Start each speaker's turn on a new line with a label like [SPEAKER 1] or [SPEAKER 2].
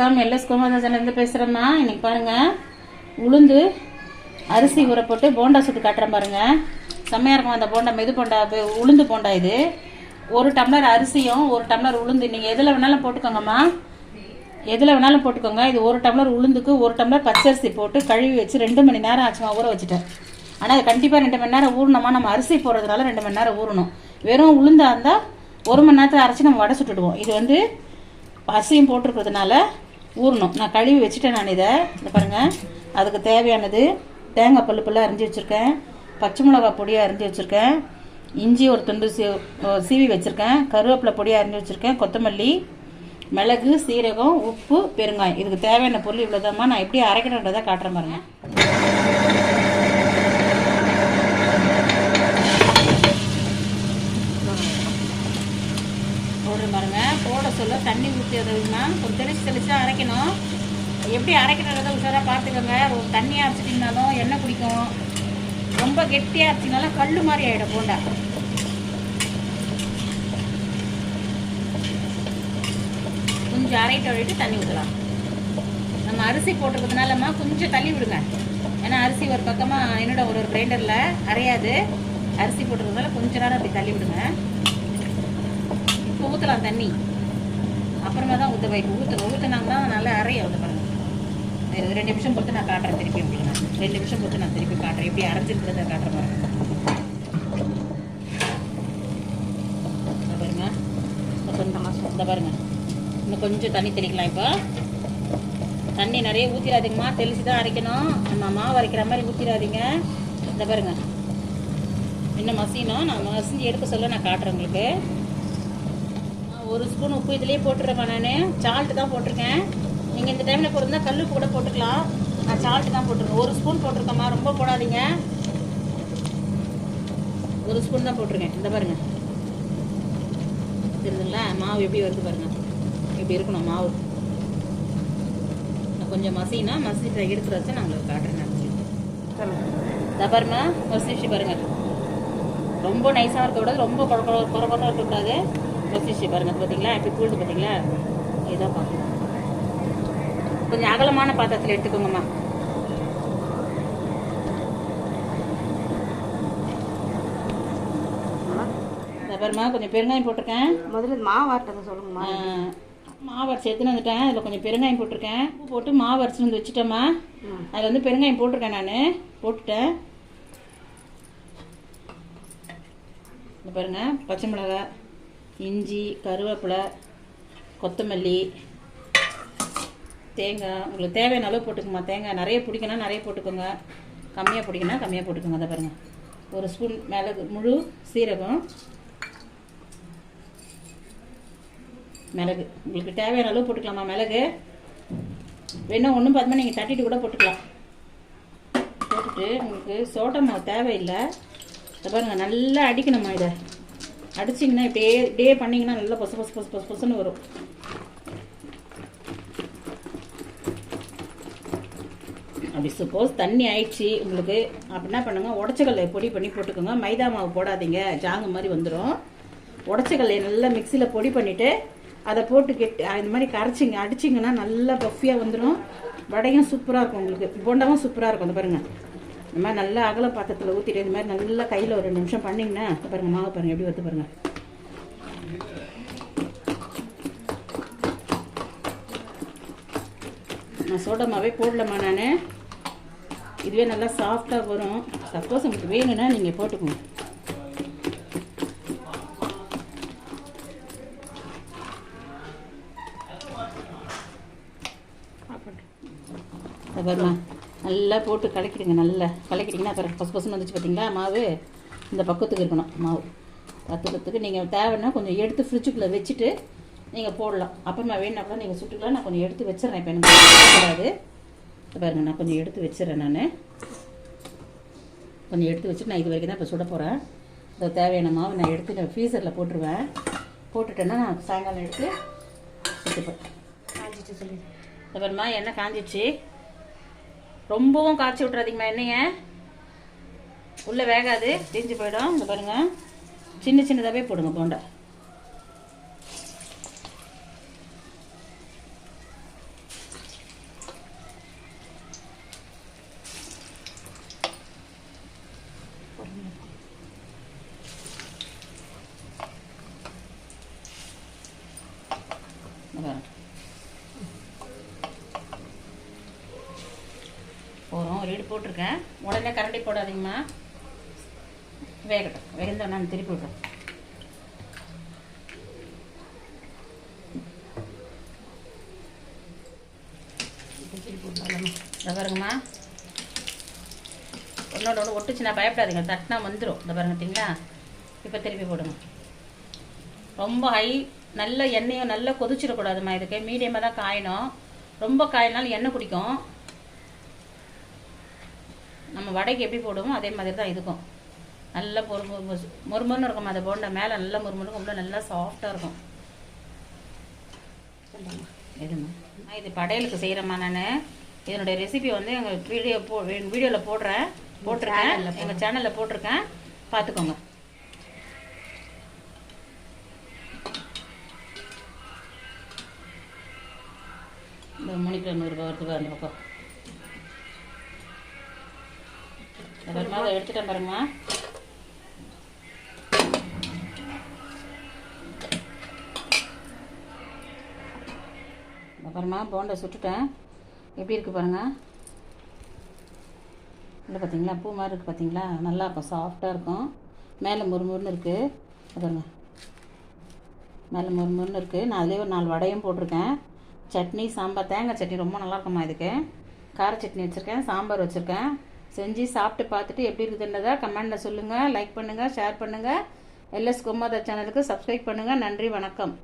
[SPEAKER 1] வணக்கம். எல்எஸ் கோமாதாஜன்லேருந்து பேசுகிறேம்மா இன்னைக்கு பாருங்கள் உளுந்து அரிசி ஊற போட்டு போண்டா சுட்டு காட்டுறேன் பாருங்கள் செம்மையாக இருக்கும் அந்த போண்டா மெது போண்டா உளுந்து போண்டா இது. ஒரு டம்ளர் அரிசியும் ஒரு டம்ளர் உளுந்து. நீங்கள் எதில் வேணாலும் போட்டுக்கோங்கம்மா. எதில் வேணாலும் போட்டுக்கோங்க. இது ஒரு டம்ளர் உளுந்துக்கு ஒரு டம்ளர் பச்சரிசி போட்டு கழுவி வச்சு ரெண்டு மணி நேரம் ஆச்சுமா ஊற வச்சுட்டேன். ஆனால் அது கண்டிப்பாக ரெண்டு மணி நேரம் ஊறணுமா நம்ம அரிசி போடுறதுனால ரெண்டு மணி நேரம் ஊறணும். வெறும் உளுந்தாக இருந்தால் ஒரு மணி நேரத்தில் அரைச்சி நம்ம வடை சுட்டுடுவோம். இது வந்து அரிசியும் போட்டிருக்கிறதுனால ஊறணும். நான் கழுவி வச்சுட்டேன் நான் இதை. இந்த பாருங்கள் அதுக்கு தேவையானது தேங்காய் பல்லு பல்லாக அரிஞ்சு வச்சுருக்கேன். பச்சை மிளகா பொடியாக அரிஞ்சு வச்சுருக்கேன். இஞ்சி ஒரு துண்டு சீ சீவி வச்சுருக்கேன். கருவேப்பிலை பொடியாக அரிஞ்சு வச்சுருக்கேன். கொத்தமல்லி மிளகு சீரகம் உப்பு பெருங்காயம். இதுக்கு தேவையான பொருள் இவ்வளோதாம்மா நான் எப்படி அரைக்கணுன்றதை காட்டுறேன் பாருங்க போடுற பாருங்க போட சொல்ல தண்ணி ஊற்றி அதுமா ஒரு தெளிச்சு தெளிச்சு அரைக்கணும். எப்படி அரைக்கிறத உஷாராக பார்த்துக்கோங்க. ஒரு தண்ணியாக அரைச்சிட்டிங்கனாலும் எண்ணெய் குடிக்கும். ரொம்ப கெட்டியாக அரைச்சிங்கனாலும் கல் மாதிரி ஆகிடும் போண்டா. கொஞ்சம் அரைட்டு அரைட்டு தண்ணி ஊற்றலாம் நம்ம அரிசி போட்டிருக்கிறதுனாலம்மா கொஞ்சம் தள்ளி விடுங்க. ஏன்னா அரிசி ஒரு பக்கமாக என்னோட ஒரு ஒரு கிரைண்டரில் அரையாது. அரிசி போட்டிருக்கிறதுனால கொஞ்ச நேரம் அப்படி தள்ளி விடுங்க. இப்போ ஊற்றலாம் தண்ணி. அப்புறமா தான் ஊற்ற வைப்பு ஊற்றணும் ஊற்றினாங்கன்னா நல்லா அரையும் வந்து பாருங்க. இது ரெண்டு நிமிஷம் பொறுத்து நான் காட்டுறேன் திருப்பி உங்களுக்கு நான். ரெண்டு நிமிஷம் பொறுத்து நான் திருப்பி காட்டுறேன். எப்படி அரைஞ்சிருக்கிறத காட்டுற பாருங்க. பாருங்க. இந்த இந்த பாருங்க. இன்னும் கொஞ்சம் தண்ணி தெளிக்கலாம் இப்போ. தண்ணி நிறைய ஊற்றிடாதீங்கம்மா தெளிச்சு தான் அரைக்கணும். நம்ம மாவு அரைக்கிற மாதிரி ஊற்றிடாதீங்க இந்த பாருங்க. இன்னும் மசியணும். நான் மசிஞ்சு எடுக்க சொல்ல நான் காட்டுறேன் உங்களுக்கு. ஒரு ஸ்பூன் உப்பு இதுலேயே போட்டுருவேன் நான். சால்ட்டு தான் போட்டிருக்கேன். நீங்கள் இந்த டைமில் போட்டிருந்தா கல் கூட போட்டுக்கலாம். நான் சால்ட்டு தான் போட்டிருக்கேன். ஒரு ஸ்பூன் போட்டிருக்கேம்மா. ரொம்ப போடாதீங்க. ஒரு ஸ்பூன் தான் போட்டிருக்கேன். இந்த பாருங்கள் தெரியுதுங்களா மாவு எப்படி வருது பாருங்கள் இப்படி இருக்கணும் மாவு. நான் கொஞ்சம் மசினா மசிட்டு எடுத்து வச்சு நான் உங்களுக்கு காட்டுறேன் நான் இந்த பாருங்க மசிச்சு ரொம்ப நைஸாக இருக்கக்கூடாது. ரொம்ப குறை குறை குறை குறை இருக்கக்கூடாது. மசிச்சு பாருங்க இது பார்த்தீங்களா? இப்படி கூழ்ந்து பார்த்தீங்களா? இதான் பார்க்கணும் கொஞ்சம் அகலமான பாத்திரத்தில் எடுத்துக்கோங்கம்மா. பாருமா கொஞ்சம் பெருங்காயம் போட்டிருக்கேன்.
[SPEAKER 2] முதல்ல மாவு ஆட்டத்தை சொல்லுங்கம்மா.
[SPEAKER 1] மாவு அரைச்சி எடுத்துன்னு வந்துட்டேன். அதில் கொஞ்சம் பெருங்காயம் போட்டிருக்கேன். உப்பு போட்டு மாவு அரைச்சி வந்து வச்சுட்டேம்மா. அதில் வந்து பெருங்காயம் போட்டிருக்கேன் நான். போட்டுட்டேன். இந்த பாருங்க பச்சை மிளகாய். இஞ்சி கருவேப்பிலை கொத்தமல்லி தேங்காய். உங்களுக்கு தேவையான அளவு போட்டுக்கோமா தேங்காய் நிறைய பிடிக்கணும் நிறைய போட்டுக்கோங்க. கம்மியாக பிடிக்கணும் கம்மியாக போட்டுக்கோங்க. அதை பாருங்கள் ஒரு ஸ்பூன் மிளகு முழு சீரகம் மிளகு. உங்களுக்கு தேவையான அளவு போட்டுக்கலாமா மிளகு? வேணும் ஒன்றும் பார்த்தோம்னா நீங்கள் தட்டிட்டு கூட போட்டுக்கலாம். போட்டுட்டு உங்களுக்கு சோட்டா மாவு தேவையில்லை. இதை பாருங்கள் நல்லா அடிக்கணுமா இதை? அடிச்சிங்கன்னா இப்படியே இப்படியே பண்ணிங்கன்னா நல்லா பொசு பொசு பொசு பொசு பொசுன்னு வரும். அப்படி சப்போஸ் தண்ணி ஆயிடுச்சு உங்களுக்கு அப்படி என்ன பண்ணுங்க உடச்சக்கல்லை பொடி பண்ணி போட்டுக்கோங்க. மைதா மாவு போடாதீங்க ஜாங்கு மாதிரி வந்துடும் உடச்சக்கல்லை நல்லா மிக்சியில் பொடி பண்ணிவிட்டு அதை போட்டு கெட்டு இந்த மாதிரி கரைச்சிங்க அடிச்சிங்கன்னா நல்லா பஃபியாக வந்துடும் வடையும் சூப்பராக இருக்கும் உங்களுக்கு. போண்டாவும் சூப்பராக இருக்கும் அந்த பாருங்கள் இந்த மாதிரி நல்லா அகல பாத்திரத்தில் ஊற்றிட்டு இந்த மாதிரி நல்லா கையில் ஒரு ரெண்டு நிமிஷம் பண்ணிங்கன்னா பாருங்க பாருங்கள் மாவு பாருங்கள் எப்படி வருது பாருங்கள் நான் சோடமாவே போடலம்மா நான். இதுவே நல்லா சாஃப்டாக வரும். சப்போஸ் உங்களுக்கு வேணும்னா நீங்கள் போட்டுக்கோங்க. இதை நல்லா போட்டு கலக்கிடுங்க நல்லா. கலக்கிட்டிங்கன்னா அப்புறம் பசு பசுன்னு வந்துச்சு பார்த்தீங்களா மாவு. இந்த பக்கத்துக்கு இருக்கணும் மாவு. பத்துக்கிறதுக்கு நீங்கள் தேவைன்னா கொஞ்சம் எடுத்து ஃப்ரிட்ஜுக்குள்ளே வச்சுட்டு நீங்கள் போடலாம். அப்புறமா வேணுன்னா கூட நீங்கள் சுட்டுக்கலாம். நான் கொஞ்சம் எடுத்து வச்சிடுறேன். இப்போ எனக்கு வராது இதை பாருங்க நான் கொஞ்சம் எடுத்து வச்சிடுறேன் நான். கொஞ்சம் எடுத்து வச்சுட்டு நான் இது வரைக்கும் தான் இப்போ சுட போகிறேன் இந்த தேவையான மாவு நான் எடுத்து நான் ஃப்ரீசரில் போட்டுருவேன். போட்டுட்டேன்னா நான் சாயங்காலம் எடுத்து சுட்டுப்பேன்.
[SPEAKER 2] காஞ்சிட்டு சொல்லி
[SPEAKER 1] இந்த பாருமா எண்ணெய் காஞ்சிச்சு ரொம்பவும் காய்ச்சி விட்றாதீங்கம்மா எண்ணெயை. உள்ளே வேகாது தீஞ்சு போயிடும். இந்த பாருங்கள் சின்ன சின்னதாகவே போடுங்க போண்டை. போட்டிருக்கேன். உடனே கரண்டி போடாதீங்கம்மா. வேகட்டும். வேகந்த நான் திருப்பி விட்றேன். இதை பாருங்கம்மா. ஒன்னோட ஒன்று ஒட்டுச்சுன்னா பயப்படாதீங்க. தட்டினா வந்துடும் இந்த பாருங்க இப்போ திருப்பி போடுங்க. ரொம்ப ஹை நல்ல எண்ணெயும் நல்லா கொதிச்சிடக்கூடாதும்மா. இதுக்கு மீடியமாக தான் காயணும். ரொம்ப காயினாலும் எண்ணெய் குடிக்கும். நம்ம வடைக்கு எப்படி போடுவோமோ அதே மாதிரி தான் இதுக்கும். நல்லா பொறு மொறுமொறுன்னு இருக்கும். அந்த போண்டா மேலே நல்லா மொறுமொறு உள்ள நல்லா சாஃப்டாக இருக்கும். எதுமா? இது படையலுக்கு செய்கிறேம்மா நான். இதனுடைய ரெசிபி வந்து எங்கள் வீடியோ போ வீடியோவில் போடுறேன். போட்டிருக்கேன். எங்கள் சேனலில் போட்டிருக்கேன். பார்த்துக்கோங்க. இந்த மூணு கிலோ நூறுரூபா வருது அந்த பக்கம். அப்புறமா அதை எடுத்துட்டேன் பாருங்கம்மா அப்புறமா போண்டை சுட்டுட்டேன். எப்படி இருக்குது பாருங்கள் இல்லை பார்த்தீங்களா பூ மாதிரி இருக்குது பார்த்தீங்களா நல்லா இருக்கும் சாஃப்டாக இருக்கும். மேலே முறுமுறுன்னு இருக்குது பாருங்க. மேலே முறுமுறுன்னு இருக்குது நான் அதிலே ஒரு நாலு வடையும் போட்டிருக்கேன். சட்னி சாம்பார் தேங்காய் சட்னி ரொம்ப நல்லாயிருக்குமா இதுக்கு. கார சட்னி வச்சுருக்கேன் சாம்பார் வச்சுருக்கேன். செஞ்சு சாப்பிட்டு பார்த்துட்டு எப்படி இருக்குதுன்றதை கமெண்டில் சொல்லுங்கள் லைக் பண்ணுங்கள் ஷேர் பண்ணுங்கள் எல்எஸ் கோமாதா சேனலுக்கு சப்ஸ்கிரைப் பண்ணுங்கள் நன்றி வணக்கம்.